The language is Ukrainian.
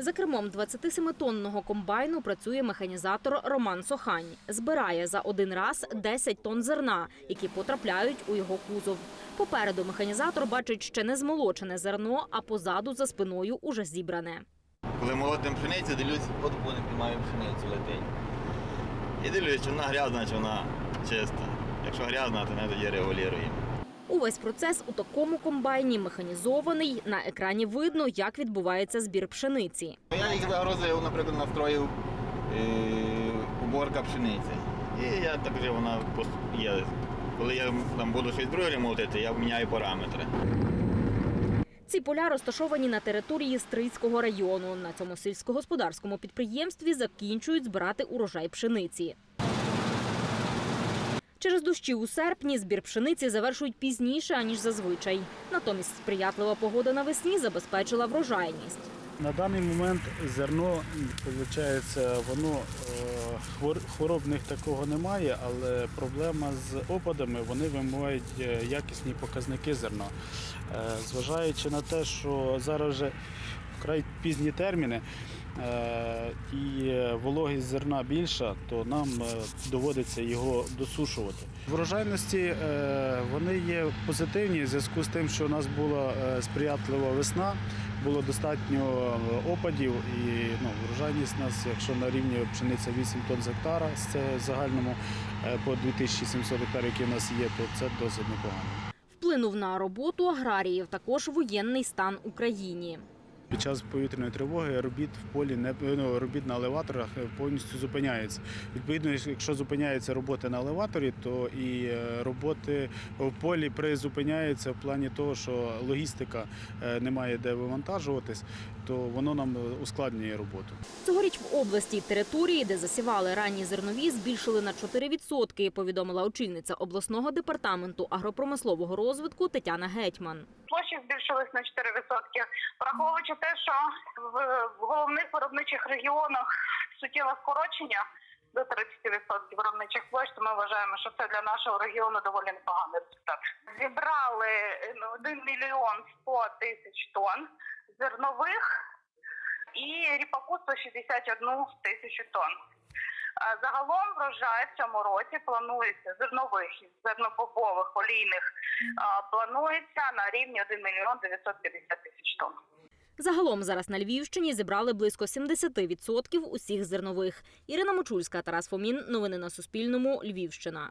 За кермом 27-тонного комбайну працює механізатор Роман Сохань. Збирає за один раз 10 тонн зерна, які потрапляють у його кузов. Попереду механізатор бачить ще не змолочене зерно, а позаду за спиною уже зібране. Коли молотим пшеницю, дивлюсь, от вони піднімають пшеницю летить. І дивлюсь, чи вона грязна, чи вона чиста. Якщо грязна, то ми тоді регулюємо. Увесь процес у такому комбайні механізований. На екрані видно, як відбувається збір пшениці. Я їх загрузив, наприклад, настроїв е, уборка пшениці. І я так вже вона є. Коли я там буду щось друге молотити, я міняю параметри. Ці поля розташовані на території Стрийського району. На цьому сільськогосподарському підприємстві закінчують збирати урожай пшениці. Через дощі у серпні збір пшениці завершують пізніше, аніж зазвичай. Натомість сприятлива погода навесні забезпечила врожайність. На даний момент зерно, виходить, воно е, хворобних такого немає, але проблема з опадами вони вимагають е, якісні показники зерна. Е, Зважаючи на те, що зараз вже вкрай пізні терміни е, і е, вологість зерна більша, то нам е, доводиться його досушувати. Врожайності вони є позитивні в зв'язку з тим, що у нас була сприятлива весна було достатньо опадів і ну, врожайність у нас, якщо на рівні пшениця 8 тонн з гектара, це в загальному по 2700 гектарів, які у нас є, то це досить непогано. Вплинув на роботу аграріїв також воєнний стан Україні. Під час повітряної тривоги робіт в полі не ну, робіт на елеваторах повністю зупиняється. Відповідно, якщо зупиняються роботи на елеваторі, то і е, роботи в полі призупиняються в плані того, що логістика е, немає де вивантажуватись, то воно нам ускладнює роботу. Цьогоріч в області території, де засівали ранні зернові, збільшили на 4%, повідомила очільниця обласного департаменту агропромислового розвитку Тетяна Гетьман. Площі збільшились на 4%. Враховуючи те, що в, головних виробничих регіонах суттєве скорочення до 30% виробничих площ, то ми вважаємо, що це для нашого регіону доволі непоганий результат. Зібрали ну, 1 мільйон 100 тисяч тонн зернових і ріпаку 161 тисячу тонн. Загалом врожай в цьому році планується зернових зернобобових олійних планується на рівні 1 мільйон 950 тисяч тонн. Загалом зараз на Львівщині зібрали близько 70% усіх зернових. Ірина Мочульська, Тарас Фомін. Новини на Суспільному. Львівщина.